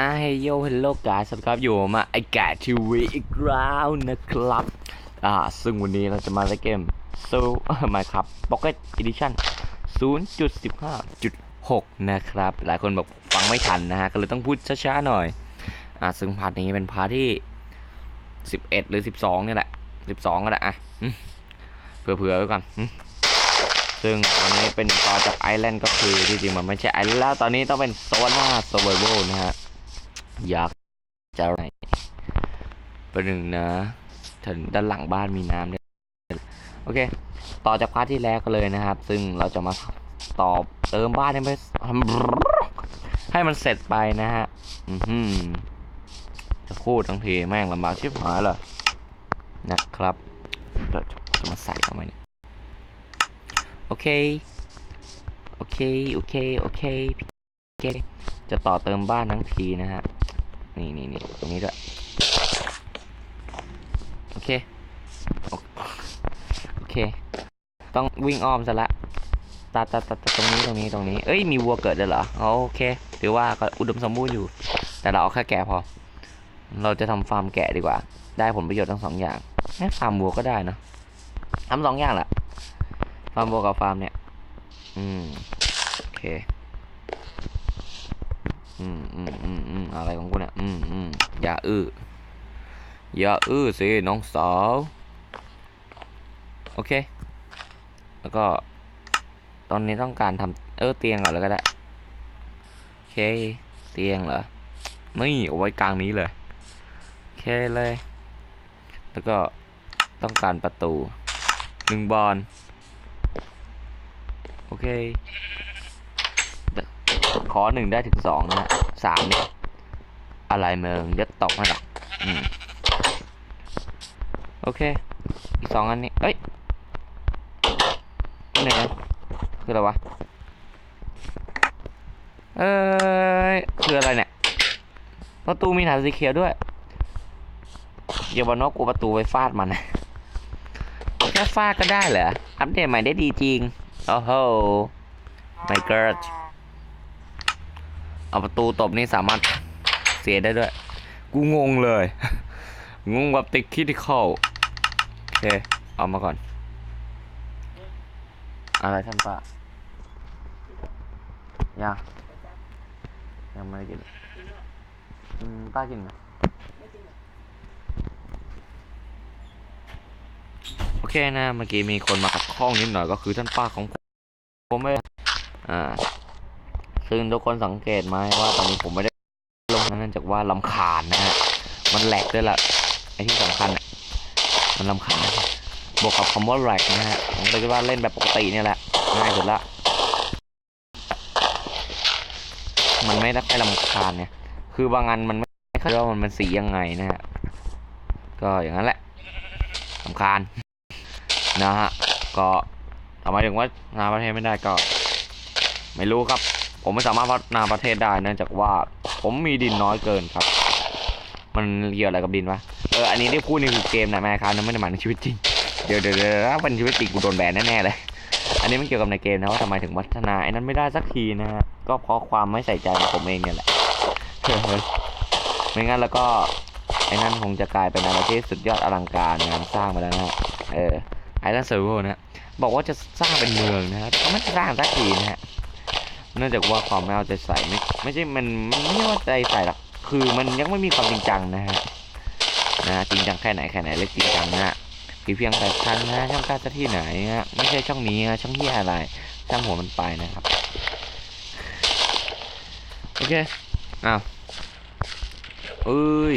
อ่าเฮโยเฮลโลกาสวัสดีครับอยู่มาไอแกทีวีอีกแล้วนะครับ อ่า ซึ่งวันนี้เราจะมาเล่นเกม So มาครับ Pocket Edition 0.15.6 นะครับ หลายคนบอกฟังไม่ทันนะฮะ ก็เลยต้องพูดช้าๆหน่อย อ่า ซึ่งพาร์ทนี้เป็นพาร์ทที่ 11 หรือ 12เนี่ยแหละ 12 ก็ได้อะเผื่อๆไว้ก่อนซึ่งวันนี้เป็นต่อจากไอแลนด์ก็คือจริงมันไม่ใช่ไอแลนด์แล้วตอนนี้ต้องเป็นโซน่าสว i เ a l นะฮะ ยากจะอะไรประหนึ่งนะถึงด้านหลังบ้านมีน้ำด้วยโอเค ต่อจากพาร์ทที่แล้วก็เลยนะครับ ซึ่งเราจะมาตอบเติมบ้านให้มันให้มันเสร็จไปนะฮะอือหือจะพูดทั้งทีแม่งลำบากชิบหายเลยนะครับเราจะมาใส่ทำไมเนี่ยโอเคโอเค โอเค โอเค โอเค จะต่อเติมบ้านทั้งทีนะฮะ นี่นี่นี่ตรงนี้ด้วย โอเค โอเค ต้องวิ่งอ้อมซะละตัดตัดตัดตรงนี้ตรงนี้ตรงนี้ เอ้ย มีวัวเกิดด้วยเหรอ โอเค ถือว่าก็อุดมสมบูรณ์อยู่ แต่เราเอาแค่แกะพอ เราจะทำฟาร์มแกะดีกว่า ได้ผลประโยชน์ทั้งสองอย่างแค่ฟาร์มวัวก็ได้นะทำสองอย่างแหละ ฟาร์มวัวกับฟาร์มเนี่ย อืม โอเค อืมอืมอืมอืมอะไรของกูเนี่ยอืมอืมอย่าอื้ออย่าอื้อสิน้องสาว โอเค แล้วก็ ตอนนี้ต้องการทำเออเตียงก่อนแล้วก็ได้ โอเค เตียงเหรอนี่เอาไว้กลางนี้เลย โอเคเลย แล้วก็ต้องการประตูหนึ่งบอลโอเค อหนึ่งได้ถึงสองนะสามเนี่ยอะไรเมืองยัดตกให้หรอกโอเค อีกสองอันนี้ เอ้ยนี่ไงคืออะไรวะ เอ้ย คืออะไรเนี่ย ประตูมีหนังสีเขียวด้วยอย่าบอกนกกูประตูไปฟาดมันนะแค่ฟาดก็ได้เหรอ อัปเดตใหม่ได้ดีจริง โอ้โห my god เอาประตูตบนี่สามารถเสียได้ด้วย กูงงเลย งงแบบติดคิดที่เข้าโอเค เอามาก่อน อะไรท่านป้ายังยังไม่ได้กินอืมป้ากินไหมโอเคนะ เมื่อกี้มีคนมาขัดข้องนิดหน่อยก็คือท่านป้าของผมผมไม่อ่า ซึ่งทุกคนสังเกตไหมว่าตอนนี้ผมไม่ได้ลงนื่องจากว่าลำคาญนะฮะ มันแหลกด้วยล่ะไอที่สำคัญมันลำคาญบวกกับคำว่าแหลกนะฮะ ผมเลยคิดว่าเล่นแบบปกติเนี่ยแหละ ง่ายสุดละ มันไม่ได้ลำคาญเนี่ย คือบางอันมันไม่เข้าใจว่ามันเป็นสียังไงนะฮะ ก็อย่างนั้นแหละลำคาญนะฮะ ก็ทำไมถึงว่านาประเทศไม่ได้ก็ ไม่รู้ครับ ผมไม่สามารถพัฒนาประเทศได้เนื่องจากว่าผมมีดินน้อยเกินครับ มันเกี่ยวอะไรกับดินวะเอออันนี้ที่พูดนี่คือเกมนะแม่ครับนะไม่ได้หมายถึงชีวิตจริงเดี๋ยวเดี๋ยวเดี๋ยวถ้าเป็นชีวิตจริงกูโดนแบนแน่ๆเลยอันนี้ไม่เกี่ยวกับในเกมนะว่าทำไมถึงพัฒนาไอ้นั้นไม่ได้สักทีนะฮะก็เพราะความไม่ใส่ใจของผมเองเนี่ยแหละไม่งั้นแล้วก็ไอ้นั่นคงจะกลายเป็นอะไรที่สุดยอดอลังการงานสร้างไปแล้วนะฮะเออไอรอนเซอร์เวนะฮะบอกว่าจะสร้างเป็นเมืองนะฮะก็ไม่สร้างสักทีนะฮะ เนื่องจากว่าความไม่เอาใจใส่ไม่ไม่ใช่มันมันไม่ใช่ว่าใจใส่หรอกคือมันยังไม่มีความจริงจังนะฮะนะจริงจังแค่ไหนแค่ไหนเล็กจริงจังนะฮะเพียงแต่ทันนะช่างกล้าจะที่ไหนฮะไม่ใช่ช่องนี้ฮะช่องเหี้ยอะไรช่างหัวมันไปนะครับโอเคอ้าวเอ้ย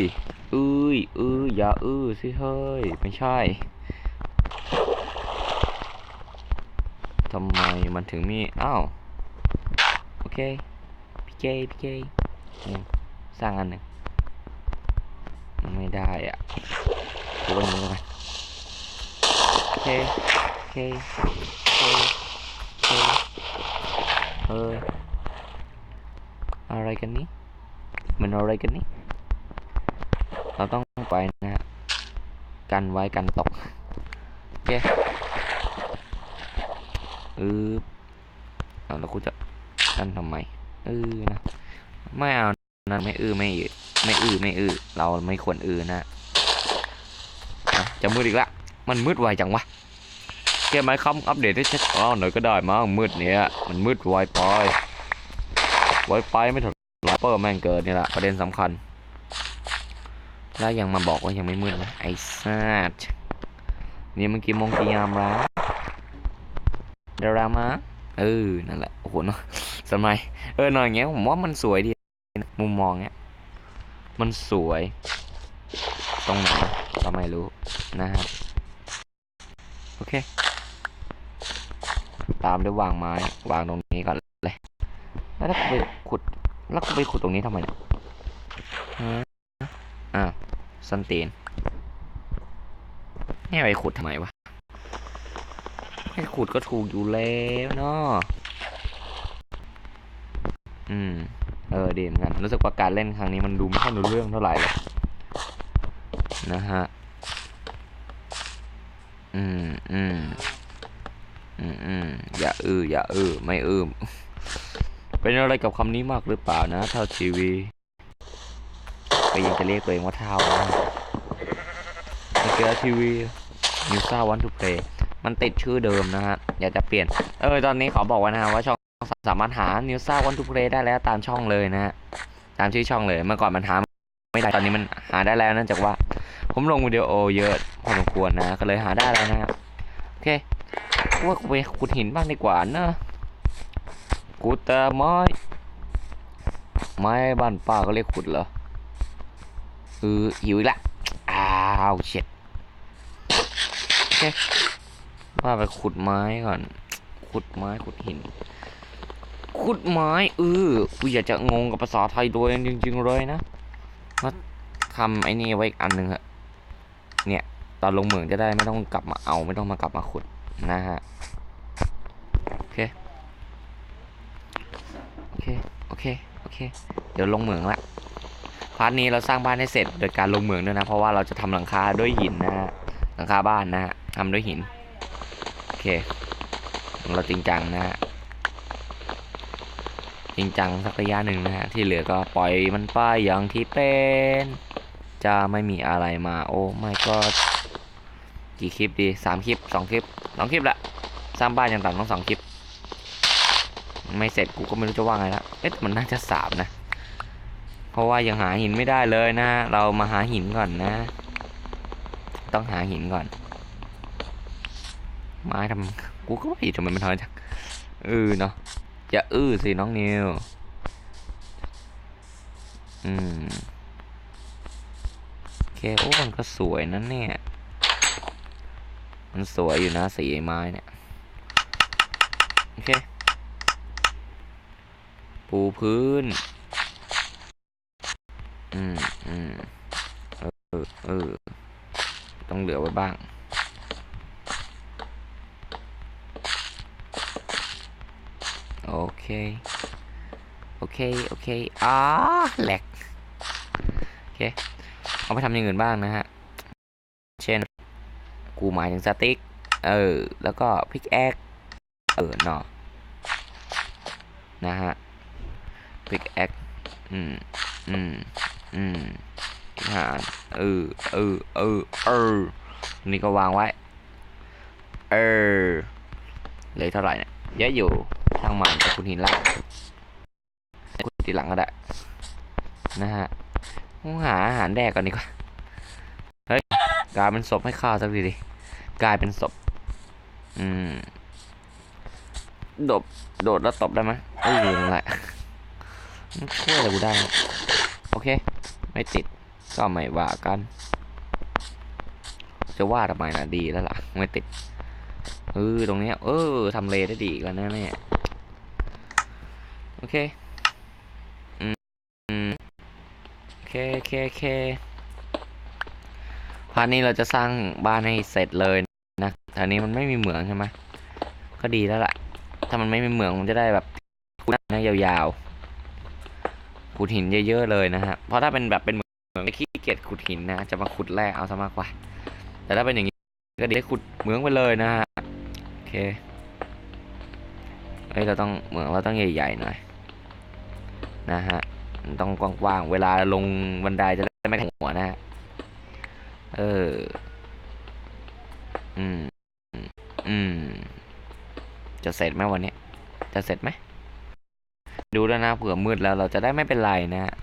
เอ้ยเอ้ยอย่าเอ้ยสิเฮ้ยไม่ใช่ทำไมมันถึงมีอ้าว เคพี่เจพี่เจสร้างอันหนึ่งไม่ได้อะดูว่าอย่างนี้กันโอเคโอเคโอเคโอเคเอออะไรกันนี่มันอะไรกันนี่เราต้องไปนะฮะกันไว้กันตกโอเคเออเอาแล้วกูจะ กันทำไมเออนะไม่เอานั้นไม่อื้อไม่อือไม่อื้อไม่อื้อเราไม่ควรอื้อนะจะมืดอีกละมันมืดไวจังวะเกมไหมครับอัปเดตให้ชัดๆหน่อยก็ได้มั้งมืดเนี้ยมันมืดไวไปไวไปไม่ถึงไรเปอร์แม่งเกิดนี่แหละประเด็นสำคัญ แล้วยังมาบอกว่ายังไม่มืดนะไอ้สัสนี่เมื่อกี้โมงกี่ยามแล้วเดรามาเออนั่นแหละโอ้โหเนาะ สมัย เออหน่อยอย่างเงี้ยผมว่ามันสวยดีนะมุมมองเงี้ย มันสวย ตรงไหนก็ไม่รู้นะครับ โอเค ตามด้วยวางไม้ วางตรงนี้ก่อนเลย แล้วถ้าไปขุด แล้วกูไปขุดตรงนี้ทำไมเนี่ยฮะอ้าวสันตีนนี่ไปขุดทำไมวะให้ขุดก็ถูกอยู่แล้วเนาะ อืม เออดีเหมือนกัน รู้สึกว่าการเล่นครั้งนี้มันดูไม่ค่อยรู้เรื่องเท่าไหร่เลยนะฮะ อืมอืมอืมอืมอย่าอื้ออย่าอื้อไม่อืมเป็นอะไรกับคำนี้มากหรือเปล่านะเท่าทีวีก็ยังจะเรียกตัวเองว่าเท่านะเกียทีวีนิวซ่าวันทูเพลย์มันติดชื่อเดิมนะฮะ อยากจะเปลี่ยน เออ ตอนนี้ขอบอกไว้นะฮะว่าช่อง สามารถหา New s a One to Play ได้แล้วตามช่องเลยนะฮะตามชื่อช่องเลยเมื่อก่อนมันหาไม่ได้ตอนนี้มันหาได้แล้วเนื่องจากว่า ผมลงวิดีโอเยอะพอสมควรนะก็เลยหาได้แล้วนะครับโอเคว่ากูไปขุดหินบ้างดีกว่าเนอะกูแต่ไม้ไม้บ้านป้าก็เรียกขุดเหรอเออหิวอีกละอ้าวเช็ดโอเคว่าไปขุดไม้ก่อน ขุดไม้ขุดหิน ขุดไม้เออกูอยากจะงงกับภาษาไทยตัวเองจริงๆเลยนะว่าทำไอ้นี่ไว้อีกอันหนึ่งอะเนี่ยตอนลงเหมืองจะได้ไม่ต้องกลับมาเอาไม่ต้องมากลับมาขุดนะฮะโอเคโอเคโอเคโอเค เดี๋ยวลงเหมืองละพาร์ทนี้เราสร้างบ้านให้เสร็จโดยการลงเหมืองด้วยนะ เพราะว่าเราจะทำหลังคาด้วยหินนะฮะหลังคาบ้านนะฮะทำด้วยหินโอเค เราจริงจังนะฮะ จริงจังสักระยะหนึ่งนะฮะ ที่เหลือก็ปล่อยมันไปอย่างที่เป็น จะไม่มีอะไรมา โอ้ไม่ก็กี่คลิปดีสามคลิปสองคลิปสองคลิปละสร้างบ้านอย่างต่ำต้องสองคลิป ไม่เสร็จกูก็ไม่รู้จะว่าไงละเอ๊ะมันน่าจะสามนะ เพราะว่ายังหาหินไม่ได้เลยนะ เรามาหาหินก่อนนะ ต้องหาหินก่อนไม้ทำกูก็ไม่ผิดทำไมมันทำจังเออเนาะ อย่าอื้อสิน้องนิว อืมเคโอ้มันก็สวยนะเนี่ย มันสวยอยู่นะสีไม้เนี่ย โอเค ปูพื้น อืมอืมเออเออต้องเหลือไว้บ้าง โอ เคโอเคโอเคอ่าแหลกโอเคเอาไปทำอย่างอื่นบ้างนะฮะ เช่น กูหมายถึงสติ๊ก เออ แล้วก็พิกแอคเออเนาะนะฮะพิกแอคอืมอืมอืมหารเออเออเออเออนี่ก็วางไว้ เออเหลยเท่าไหร่เนี่ยเยอะอยู่ ช่างมันแต่คุณหินละคุณทีหลังก็ได้ นะฮะต้องหาอาหารแดกก่อนดีกว่า เฮ้ย กลายเป็นศพให้ข้าสักทีดิ กลายเป็นศพ อืม โดด โดดแล้วตบได้ไหมเออนั่นแหละช่วยอะไรกูได้ โอเค ไม่ติด ก็ไม่ว่ากัน จะว่าทำไมนะดีแล้วล่ะ ไม่ติดเออตรงเนี้ยเออทำเลได้ดีกันนะเนี่ย โอเคอืมอืมโอเคโอเคโอเคพาร์ทนี้เราจะสร้างบ้านให้เสร็จเลยนะแถวนี้มันไม่มีเหมืองใช่ไหมก็ดีแล้วล่ะ ถ้ามันไม่มีเหมืองมันจะได้แบบขุดนะยาวๆ ขุดหินเยอะๆเลยนะฮะ เพราะถ้าเป็นแบบเป็นเหมืองไม่ขี้เกียจขุดหินนะ จะมาขุดแร่เอาซะมากกว่า แต่ถ้าเป็นอย่างนี้ก็ดีได้ขุดเหมืองไปเลยนะฮะ โอเค เฮ้ยเราต้องเหมืองเราต้องใหญ่ๆหน่อย นะฮะต้องกว้างๆเวลาลงบันไดจะได้ไม่แข็งหัวนะฮะเออ อืม อืม จะเสร็จไหมวันนี้ จะเสร็จไหม ดูแล้วนะเผื่อมืดแล้วเราจะได้ไม่เป็นไรนะฮะ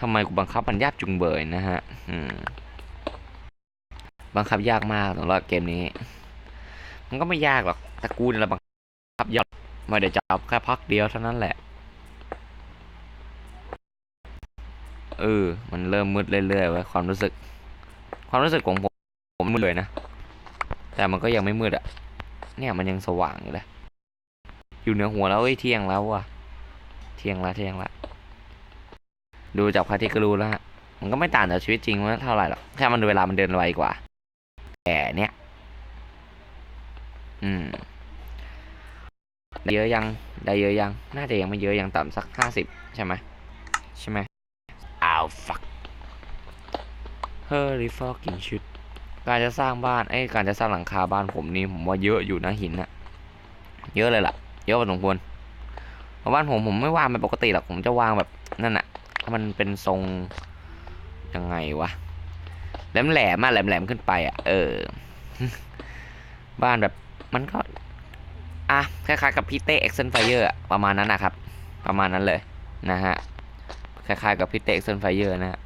ทำไมกูบังคับมันยากจุงเบยนะฮะ อืม บังคับยากมากสำหรับเกมนี้ มันก็ไม่ยากหรอก แต่กูเนี่ยแหละบังคับยอดไม่ได้จับแค่พักเดียวเท่านั้นแหละ เออ มันเริ่มมืดเรื่อยๆว้ยความรู้สึก ความรู้สึกของผมผมมืดเลยนะ แต่มันก็ยังไม่มืดอะเนี่ยมันยังสว่างอยู่เลย อยู่เหนือหัวแล้วเอ้ยเที่ยงแล้วว่ะ เที่ยงละเที่ยงละดูจากพระอาทิตย์ก็รู้แล้วฮะมันก็ไม่ต่างจากชีวิตจริงว่าเท่าไหร่หรอก แค่มันเวลามันเดินไวกว่า แต่เนี่ยอืม ได้เยอะยัง ได้เยอะยัง น่าจะยังไม่เยอะยังต่ำสักห้าสิบใช่ไหมใช่ไหม อ้าว fuck hurry fucking shit การจะสร้างบ้านไอ้การจะสร้างหลังคาบ้านผมนี่ผมว่าเยอะอยู่นะหินอะเยอะเลยล่ะ เยอะพอสมควรบ้านผมผมไม่วางเป็นปกติหรอกผมจะวางแบบนั่นอะถ้ามันเป็นทรงยังไงวะแหลมแหลมๆอะแหลมแหลมขึ้นไปอะเออ บ้านแบบมันก็ อะคล้ายๆกับพี่เต้เอ็กเซนไฟเออร์ประมาณนั้นนะครับ ประมาณนั้นเลยนะฮะ คล้ายๆกับพี่เต็กเซนไฟเออร์นะฮะ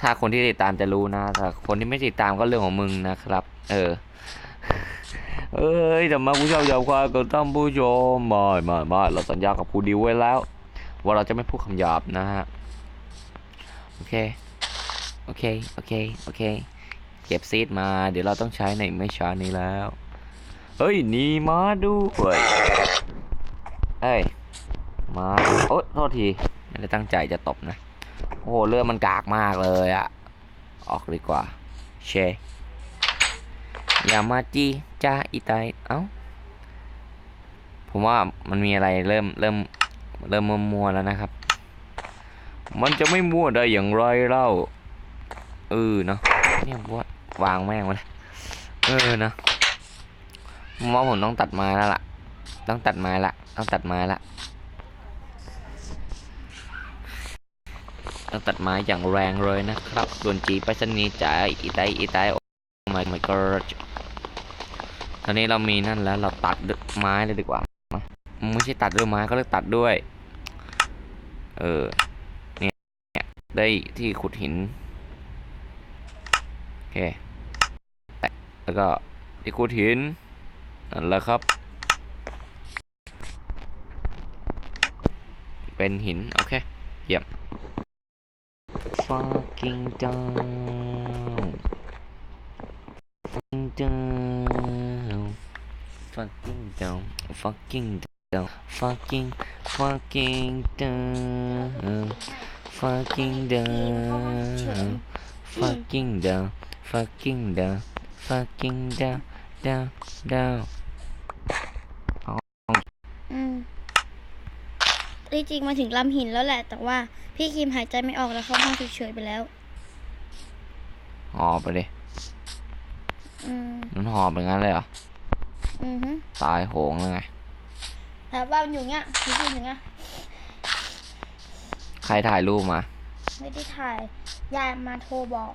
ถ้าคนที่ติดตามจะรู้นะแต่คนที่ไม่ติดตามก็เรื่องของมึงนะครับ เออ เอ้ยแต่มาผู้ชมยาวควากับท่านผู้ชมม่ไม่ไม่เราสัญญากับผู้ดิวไว้แล้ว ว่าเราจะไม่พูดคำหยาบนะฮะ โอเค โอเค โอเค โอเค เก็บซีดมา เดี๋ยวเราต้องใช้ในไม่ช้านี้แล้ว เฮ้ย นีมาด้วยเอ้ย มา โอ๊ยโทษที ไม่ได้ตั้งใจจะตบนะ โอ้โหเรือมันกากมากเลยอะออกดีกว่า เชยามาจีจ้าอีไตเอ้า ผมว่ามันมีอะไรเริ่มเริ่มเริ่มมัวแล้วนะครับ มันจะไม่มัวได้อย่างไรเล่าเออเนาะเนี่ยว่าวางแม่งมาเลยเออเนาะผมว่าผมต้องตัดไม้แล้วล่ะ ต้องตัดไม้ละ ต้องตัดไม้ละ ต้องตัดไม้อย่างแรงเลยนะครับด่วนจีไปสนีจ่ายอีไตอีไตโอ้ my my god ตอนนี้เรามีนั่นแล้วเราตัดด้วยไม้เลยดีกว่ามไม่ใช่ตัดด้วยไม้ก็เรียกตัดด้วย เออเนี่ยเนี่ยได้ที่ขุดหินโอเคแล้วก็ที่ขุดหินนั่นแหละครับ เป็นหิน โอเค เยี่ยม fucking down fucking down fucking down fucking down fucking fucking down fucking down fucking down fucking down fucking down down down ที่จริงมาถึงลำหินแล้วแหละ แต่ว่าพี่คิมหายใจไม่ออกแล้วเข้าห้องฉุกเฉินไปแล้ว หอบไปดิอืมมันหอบเป็นงั้นเลยเหรอ อือฮึตายโหงเลยไง แต่ว่ามันอยู่เงี้ยพี่คิมอย่างเงี้ยใครถ่ายรูปมา ไม่ได้ถ่ายยายมาโทรบอก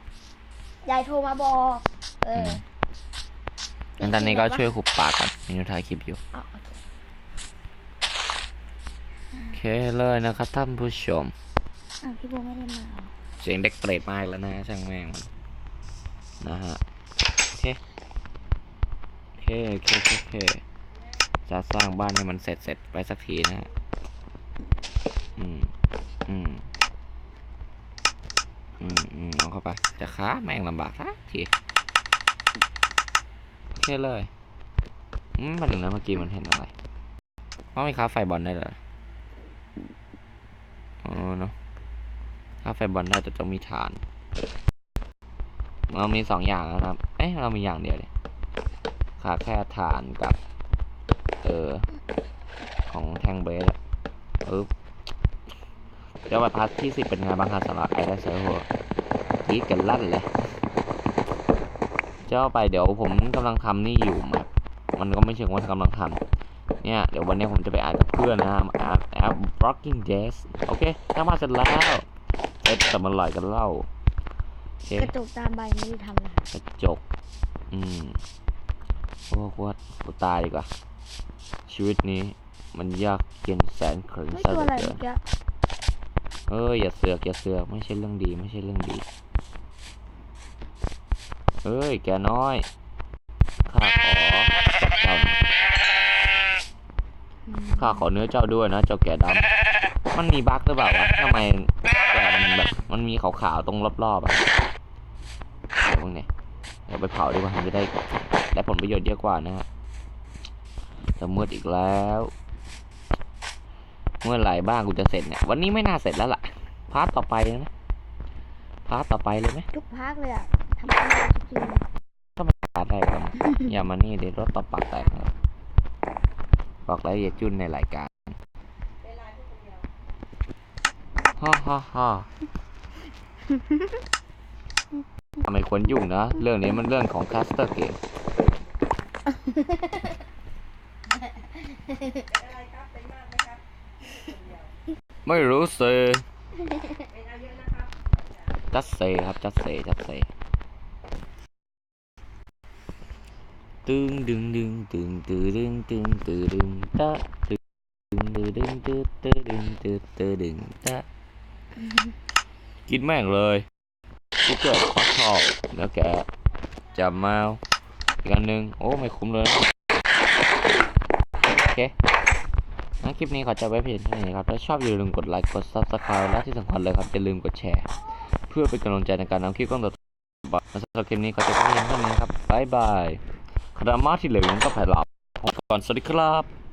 ยายโทรมาบอก เอองั้นตอนนี้ก็ช่วยขุบปากกันมีนุถ่ายคลิปอยู่ อ๋อโอเค โอเคเลยนะครับท่านผู้ชมอะพี่โบไม่ได้มาเหรอเสียงเด็กเปรตมากแล้วนะช่างแม่งมันนะฮะโอเคโอเคโอเคโอเคโอเคจะสร้างบ้านให้มันเสร็จเสร็จไปสักทีนะฮะอืมอืมอืมอืมเอาเข้าไปจะค้าแม่งลำบากสักทีโอเคเลยอืมมาถึงนะเมื่อกี้มันเห็นอะไรว่าไม่ค้าไฟบอลได้เหรออ๋อเนาะ ถ้าไฟบอลได้จะต้องมีฐาน เรามีสองอย่างนะครับ เอ๊ะเรามีอย่างเดียวเลยขาดแค่ฐานกับ เออ ของแทงเบสอะปึ๊บเจ้าบัตรพัดที่สิบเป็นไงบ้างครับสำหรับไอ้ได้เซอร์โหกรีดกันลั่นเลยเจ้าไปเดี๋ยวผมกำลังทำนี่อยู่แบบมันก็ไม่เชิงว่ากำลังทำเนี่ย เดี๋ยววันนี้ผมจะไปอ่านกับเพื่อนนะฮะมาอ่านแอป Blocking Days โอเคถ้ามาเสร็จแล้ว เซ็ตแต่มันไหลกันเล่าโอเคกระจกตามใบไม่ได้ทำเลยกระจก อืมโอ้โหกูตายดีกว่า ชีวิตนี้ มันยากเย็นแสนขรึงไม่ซะตัวเหอะลืไรอเกิเมื่อนกี้เอ้ยอย่าเสือกอย่าเสือกไม่ใช่เรื่องดีไม่ใช่เรื่องดี เอ้ยแกน้อยข้าขอจับเจ้าหน่อยอืมข้าขอเนื้อเจ้าด้วยนะ เจ้าแก่ดำมันมีบั๊กหรือเปล่าวะทำไมแก มันแบบ มันมีขาวๆตรงรอบๆอะเดี๋ยวพวกเนี้ยเดี๋ยวไปเผาดีกว่ามันจะได้ได้ผลประโยชน์เยอะกว่านะฮะจะมืดอีกแล้ว เมื่อไหร่บ้างกูจะเสร็จเนี่ย วันนี้ไม่น่าเสร็จแล้วล่ะ พาร์ทต่อไปเลยไหมพาร์ทต่อไปเลยไหมทุกภาคเลยอะทำอะไรทุกทีพาร์ทอะไรกันอย่ามานี่เดี๋ยวรถต่อปากแตกนะครับบอกแล้วอย่าจุนในรายการ ฮ่าฮ่าฮ่าทำไมควรยุ่งนะ เรื่องนี้มันเรื่องของคัสเตอร์เกมไม่รู้เซจัดเซครับ จัดเซจัดเซตึงดึงดึงตึงตึงดึงตึงตึงดึงตะตึงตึงดึงตึงตึงดึงตึงตึงดึงตะ กินแม่งเลยกูเกิดคอชอบแล้วแกจับมาอีกอันหนึ่งโอ้ไม่คุ้มเลยนะโอเคงั้นคลิปนี้ขอจบไว้เพียงเท่านี้ครับ ถ้าชอบอย่าลืมกดไลค์ กด subscribe และที่สำคัญเลยครับ อย่าลืมกดแชร์ เพื่อเป็นกำลังใจในการนำคลิปต้องต่อไปและสำหรับคลิปนี้ขอจบไว้เพียงเท่านี้ครับบ๊ายบายคารามาที่เหลือก็แผ่หลับก่อนสวัสดีครับ